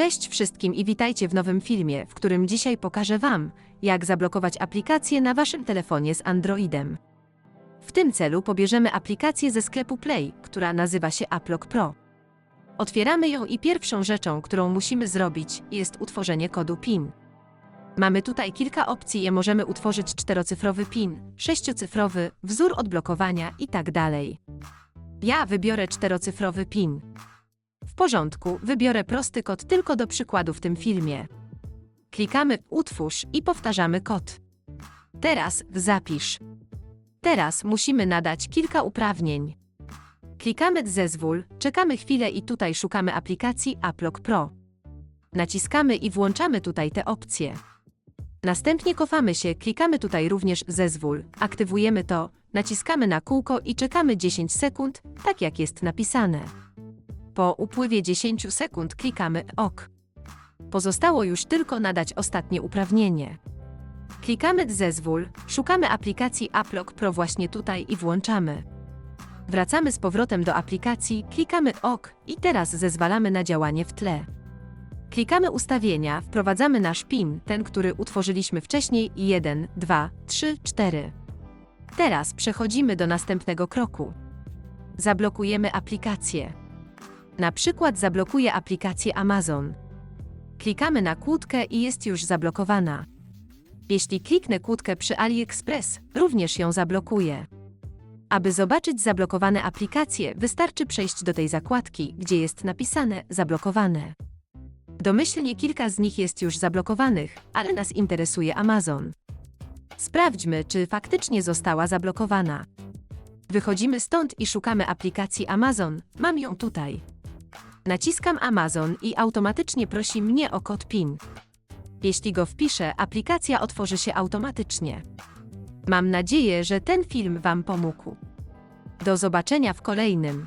Cześć wszystkim i witajcie w nowym filmie, w którym dzisiaj pokażę Wam, jak zablokować aplikację na Waszym telefonie z Androidem. W tym celu pobierzemy aplikację ze sklepu Play, która nazywa się Applock Pro. Otwieramy ją i pierwszą rzeczą, którą musimy zrobić, jest utworzenie kodu PIN. Mamy tutaj kilka opcji i możemy utworzyć czterocyfrowy PIN, sześciocyfrowy, wzór odblokowania i tak dalej. Ja wybiorę czterocyfrowy PIN. W porządku, wybiorę prosty kod tylko do przykładu w tym filmie. Klikamy Utwórz i powtarzamy kod. Teraz Zapisz. Teraz musimy nadać kilka uprawnień. Klikamy Zezwól, czekamy chwilę i tutaj szukamy aplikacji Applock Pro. Naciskamy i włączamy tutaj te opcje. Następnie cofamy się, klikamy tutaj również Zezwól, aktywujemy to, naciskamy na kółko i czekamy 10 sekund, tak jak jest napisane. Po upływie 10 sekund klikamy OK. Pozostało już tylko nadać ostatnie uprawnienie. Klikamy Zezwól, szukamy aplikacji Applock Pro właśnie tutaj i włączamy. Wracamy z powrotem do aplikacji, klikamy OK i teraz zezwalamy na działanie w tle. Klikamy ustawienia, wprowadzamy nasz PIN, ten, który utworzyliśmy wcześniej 1, 2, 3, 4. Teraz przechodzimy do następnego kroku. Zablokujemy aplikację. Na przykład zablokuję aplikację Amazon. Klikamy na kłódkę i jest już zablokowana. Jeśli kliknę kłódkę przy AliExpress, również ją zablokuję. Aby zobaczyć zablokowane aplikacje, wystarczy przejść do tej zakładki, gdzie jest napisane zablokowane. Domyślnie kilka z nich jest już zablokowanych, ale nas interesuje Amazon. Sprawdźmy, czy faktycznie została zablokowana. Wychodzimy stąd i szukamy aplikacji Amazon. Mam ją tutaj. Naciskam Amazon i automatycznie prosi mnie o kod PIN. Jeśli go wpiszę, aplikacja otworzy się automatycznie. Mam nadzieję, że ten film Wam pomógł. Do zobaczenia w kolejnym.